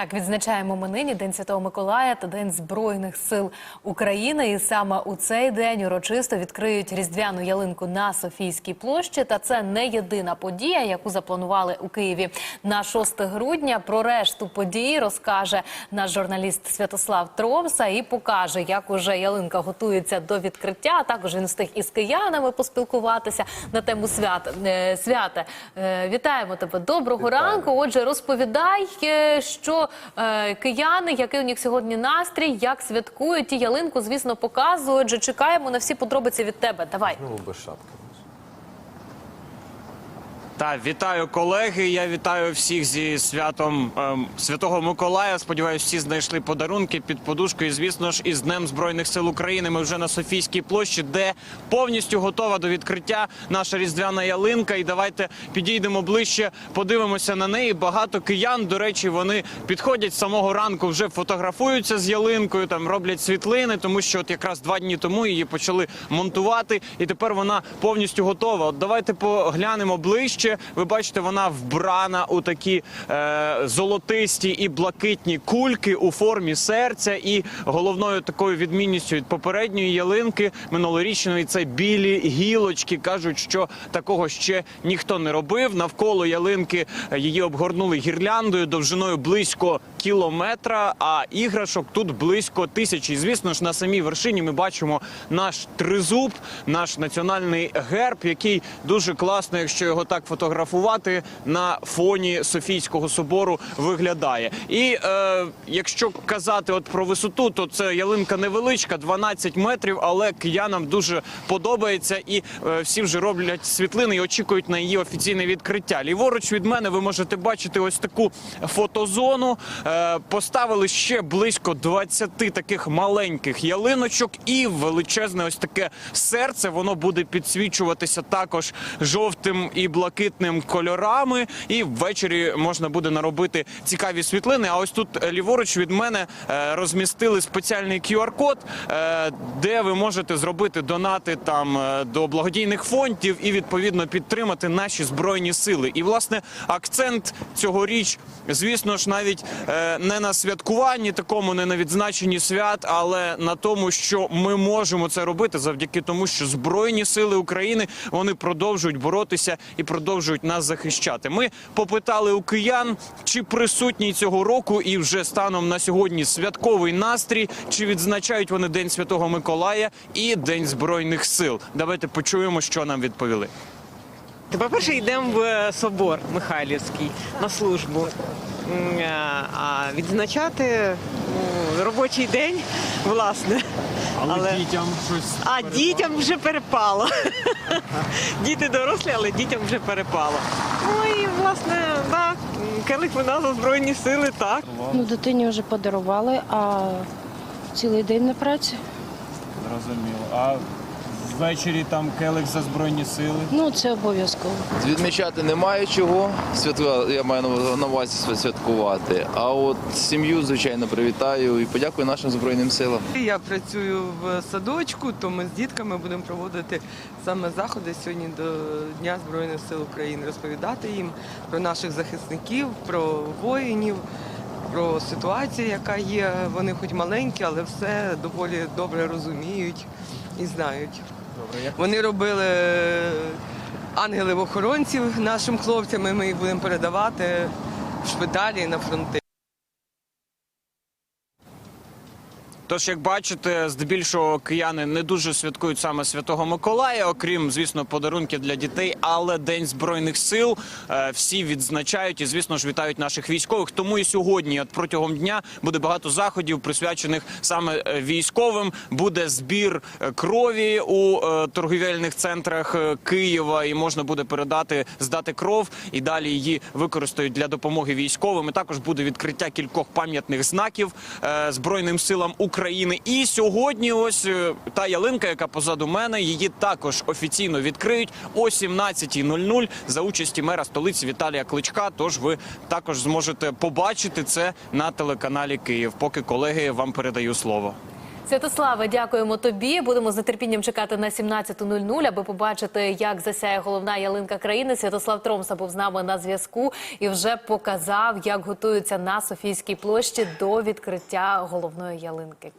Так, відзначаємо ми нині День Святого Миколая та День Збройних сил України. І саме у цей день урочисто відкриють різдвяну ялинку на Софійській площі. Та це не єдина подія, яку запланували у Києві на 6 грудня. Про решту подій розкаже наш журналіст Святослав Тромса і покаже, як уже ялинка готується до відкриття. А також він встиг із киянами поспілкуватися на тему свят. Е, свята. Е, Вітаємо тебе. Доброго ранку. Отже, розповідай, е, що кияни, який у них сьогодні настрій, як святкують ті ялинку, звісно, показують. Же чекаємо на всі подробиці від тебе. Давай. Ну, без шапки. Та вітаю колеги. Я вітаю всіх зі святом ем, Святого Миколая. Сподіваюсь, всі знайшли подарунки під подушкою. І, звісно ж, із Днем Збройних сил України. Ми вже на Софійській площі, де повністю готова до відкриття наша різдвяна ялинка. І давайте підійдемо ближче, подивимося на неї. Багато киян, до речі, вони підходять з самого ранку, вже фотографуються з ялинкою, там роблять світлини, тому що от якраз два дні тому її почали монтувати, і тепер вона повністю готова. От давайте поглянемо ближче. Ви бачите, вона вбрана у такі е, золотисті і блакитні кульки у формі серця. І головною такою відмінністю від попередньої ялинки минулорічної це білі гілочки. кажуть, що такого ще ніхто не робив. Навколо ялинки її обгорнули гірляндою довжиною близько кілометра. А іграшок тут близько тисячі. Звісно ж, на самій вершині ми бачимо наш тризуб, наш національний герб, який дуже класно, якщо його так фотографувати, на фоні Софійського собору виглядає. І е, якщо казати от про висоту, то це ялинка невеличка, 12 метрів, але киянам дуже подобається, і е, всі вже роблять світлини і очікують на її офіційне відкриття. Ліворуч від мене ви можете бачити ось таку фотозону. Е, поставили ще близько 20 таких маленьких ялиночок, і величезне ось таке серце. Воно буде підсвічуватися також жовтим і блакитним кольорами. І ввечері можна буде наробити цікаві світлини. А ось тут е, ліворуч від мене е, розмістили спеціальний QR-код, де ви можете зробити донати там до благодійних фондів і відповідно підтримати наші збройні сили. І власне акцент цьогоріч, звісно ж, навіть не на святкуванні, такому не на відзначенні свят, але на тому, що ми можемо це робити завдяки тому, що збройні сили України вони продовжують боротися і продовжують нас захищати. Ми попитали у киян, чи присутній цього року і вже станом на сьогодні святковий настрій, чи відзначають вони День Святого Миколая і День Збройних сил. Давайте почуємо, що нам відповіли. По-перше, йдемо в е, собор Михайлівський на службу. Е, А відзначати ну, робочий день, власне. Але- дітям щось А дітям вже перепало. Діти дорослі, але дітям вже перепало. Ну і власне, так, келих вина за збройні сили, так. Ну, дитині вже подарували, а цілий день на праці. Зрозуміло. А ввечері там келих за збройні сили. Ну, це обов'язково. Відмічати немає чого. Святка, я маю на- на увазі святкувати. А от сім'ю, звичайно, привітаю і подякую нашим Збройним силам. Я працюю в садочку, то ми з дітками будемо проводити саме заходи сьогодні до Дня Збройних сил України, розповідати їм про наших захисників, про воїнів, про ситуацію, яка є. Вони хоч маленькі, але все доволі добре розуміють і знають. Вони робили ангелів-охоронців нашим хлопцям, і ми їх будемо передавати в шпиталі на фронти. Тож, як бачите, здебільшого кияни не дуже святкують саме Святого Миколая, окрім, звісно, подарунків для дітей. Але День Збройних сил е, всі відзначають і, звісно ж, вітають наших військових. Тому і сьогодні, от протягом дня, буде багато заходів, присвячених саме е, військовим. Буде збір е, крові у торгівельних центрах Києва, і можна буде передати, здати кров і далі її використають для допомоги військовим. І також буде відкриття кількох пам'ятних знаків збройним силам України. І сьогодні, ось е, та ялинка, яка позаду мене, її також офіційно відкриють о 17.00 за участі мера столиці Віталія Кличка. Тож ви також зможете побачити це на телеканалі Київ. Поки колеги вам передаю слово. Святославе, дякуємо тобі. Будемо з нетерпінням чекати на 17.00, аби побачити, як засяє головна ялинка країни. Святослав Тромса був з нами на зв'язку і вже показав, як готуються на Софійській площі до відкриття головної ялинки.